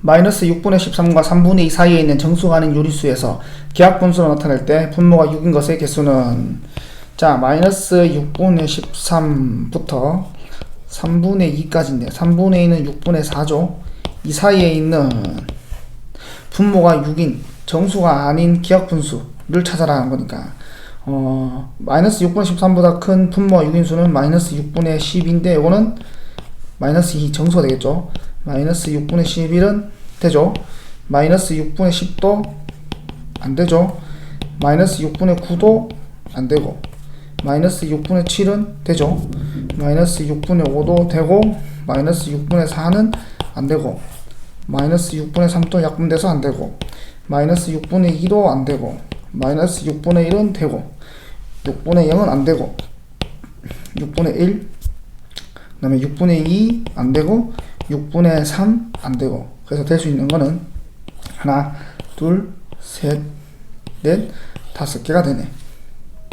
마이너스 6분의 13과 3분의 2 사이에 있는 정수가 아닌 유리수에서 기하분수로 나타낼 때 분모가 6인 것의 개수는 자 마이너스 6분의 13부터 3분의 2까지인데 3분의 2는 6분의 4죠. 이 사이에 있는 분모가 6인 정수가 아닌 기하분수를 찾아라는 거니까. 어 마이너스 6분의 13보다 큰 분모가 6인 수는 마이너스 6분의 10인데 이거는 마이너스 2 정수가 되겠죠 마이너스 6분의 11은 되죠? 마이너스 6분의 10도 안 되죠? 마이너스 6분의 9도 안 되고 마이너스 6분의 7은 되죠? 마이너스 6분의 5도 되고 마이너스 6분의 4는 안 되고 마이너스 6분의 3도 약분돼서 안 되고 마이너스 6분의 2도 안 되고 마이너스 6분의 1은 되고 6분의 0은 안 되고 6분의 1 그 다음에 6분의 2 안 되고 6분의 3 안 되고. 그래서 될 수 있는 거는 하나 둘셋넷 다섯 개가 되네